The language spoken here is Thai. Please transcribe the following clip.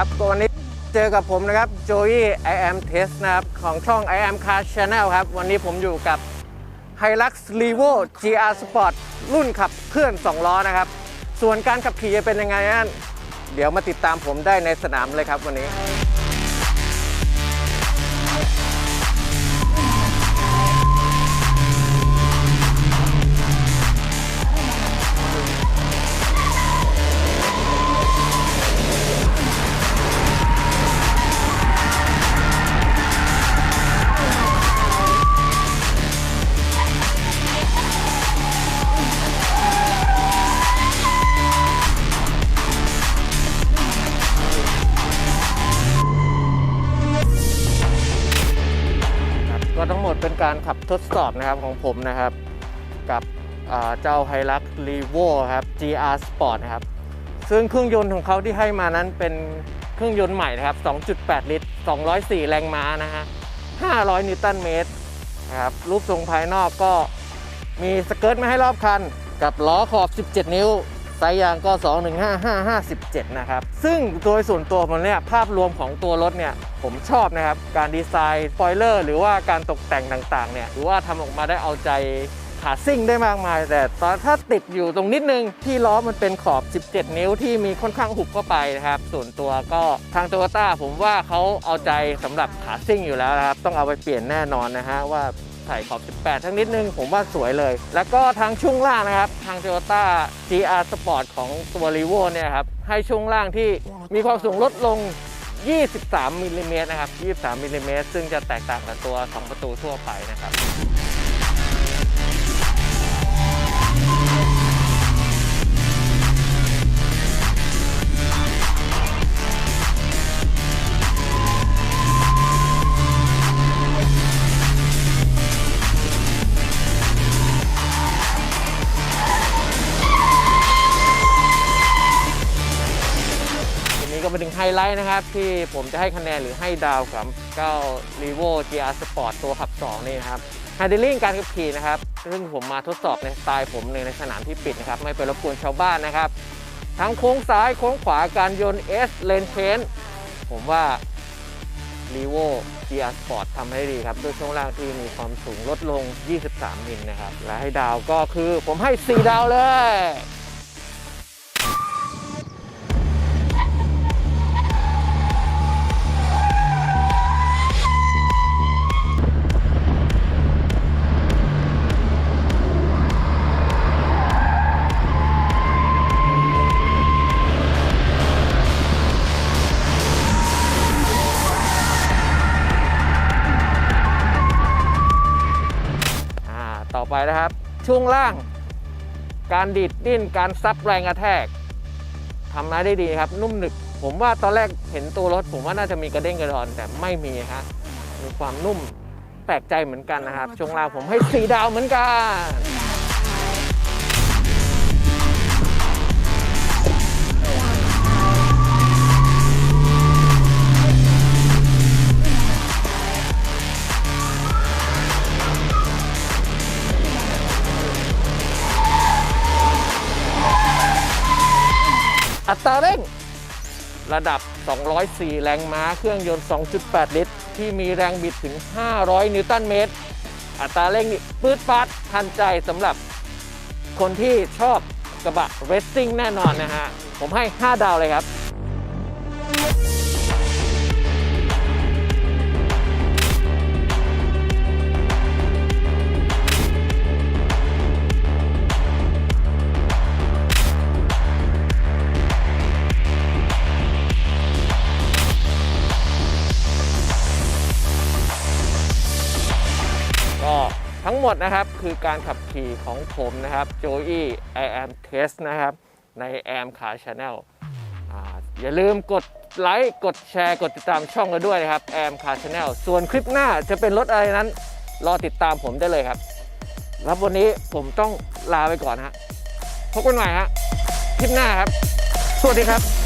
ครับตัวนี้เจอกับผมนะครับ Joey I am Test นะครับ ของช่อง I am Car Channel ครับ วันนี้ผมอยู่กับ Hilux Levo GR Sport รุ่นขับเคลื่อน 2 ล้อนะครับ ส่วนการขับขี่จะเป็นยังไงนั้นเดี๋ยวมาติดตามผมได้ในสนามเลยครับวันนี้ ก็ทั้งหมดเป็นการขับทดสอบนะครับของผมนะครับ กับเจ้า Hilux Levo ครับ GR Sport นะครับ ซึ่งเครื่องยนต์ของเขาที่ให้มานั้นเป็นเครื่องยนต์ใหม่นะครับ 2.8 ลิตร 204 แรงม้านะฮะ 500 นิวตันเมตรนะครับ รูปทรงภายนอกก็มีสเกิร์ตมาให้รอบคัน กับล้อขอบ 17 นิ้ว ไซส์ยางก็ 215557 นะครับ ซึ่งโดยส่วนตัวผมเนี่ยภาพรวมของตัวรถเนี่ยผมชอบนะครับ การดีไซน์สปอยเลอร์หรือว่าการตกแต่งต่างๆเนี่ยถือว่าทำออกมาได้เอาใจขาซิ่งได้มากมาย แต่ตอนถ้าติดอยู่ตรงนิดนึง ที่ล้อมันเป็นขอบ 17 นิ้วที่มีค่อนข้างหุบเข้าไปนะครับ ส่วนตัวก็ทางโตโยต้าผมว่าเขาเอาใจสำหรับขาซิ่งอยู่แล้วนะครับ ต้องเอาไปเปลี่ยนแน่นอนนะฮะว่า ใส่ขอบ 18 ทั้งนิดนึงผมว่าสวยเลย แล้วก็ทางช่วงล่างนะครับ ทาง Toyota GR Sport ของตัว r e v o เนี่ยครับ ให้ช่วงล่างที่มีความสูงลดลง 23มิลลิเมตรนะครับ 23มิลลิเมตรซึ่งจะแตกต่างกับตัว 2 ประตูทั่วไปนะครับ ไฮไลท์นะครับ ที่ผมจะให้คะแนนหรือให้ดาวกับเจ้า r e v o GR Sport ตัวขับ 2 นี่นะครับ Handling การขับขี่นะครับ ซึ่งผมมาทดสอบในสไตล์ผมในในสนามที่ปิดนะครับ ไม่ไปรบกวนชาวบ้านนะครับ ทั้งโค้งซ้ายโค้งขวาการโยน S Lane Change ผมว่า r e v o GR Sport ทำให้ดีครับ ด้วยช่วงล่างที่มีความสูงลดลง 23 มิลนะครับ และให้ดาวก็คือผมให้ 4 ดาวเลย ไปนะครับ ช่วงล่าง การดีดดิ้นการซับแรงกระแทกทำมาได้ดีครับ นุ่มหนึบผมว่าตอนแรกเห็นตัวรถ ผมว่าน่าจะมีกระเด้งกระดอนแต่ไม่มีฮะมีความนุ่มแปลกใจเหมือนกันนะครับช่วงล่างผมให้สีดาวเหมือนกัน อัตราเร่ง ระดับ 204 แรงม้า เครื่องยนต์ 2.8 ลิตร ที่มีแรงบิดถึง 500 นิวตันเมตร อัตราเร่งนี่ปื๊ดปัดทันใจสำหรับคนที่ชอบกระบะเรสซิ่งแน่นอนนะฮะ ผมให้ 5 ดาวเลยครับ งหมดนะครับคือการขับขี่ของผมนะครับ Joey I am Test นะครับ ใน Am Car Channel ออย่าลืมกดไลค์กดแชร์ กดติดตามช่องกันด้วยนะครับ Am Car Channel ส่วนคลิปหน้าจะเป็นรถอะไรนั้น รอติดตามผมได้เลยครับแล้ววันนี้ผมต้องลาไปก่อนฮะพบกันใหม่ฮะคลิปหน้าครับ สวัสดีครับ